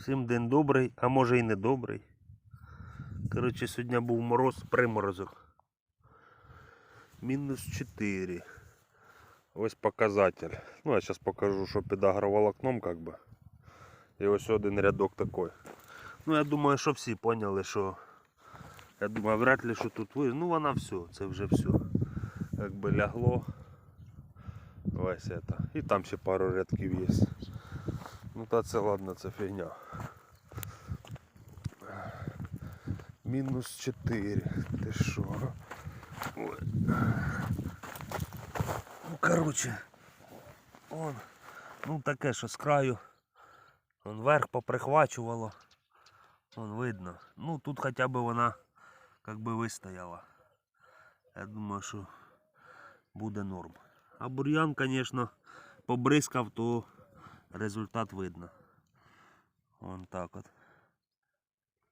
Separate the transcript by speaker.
Speaker 1: Всім день добрий, а може і не добрий. Коротше, сьогодні був мороз, приморозок. Мінус 4. Ось показатель. Ну, я зараз покажу, що під агроволокном, как би. І ось один рядок такой. Ну, я думаю, що всі поняли, що. Я думаю, вряд ли, що тут ви. Ну, вона все, це вже все. Якби лягло. Ось это. І там ще пару рядків є. Та це ладно, це фігня. Мінус 4. Ти що? Ну короче. Он. Ну таке, що з краю. Вон верх поприхвачувало. Вон видно. Ну тут хоча б вона как би вистояла. Я думаю, що буде норм. А бур'ян, звісно, побризкав, то результат видно. Вон так от.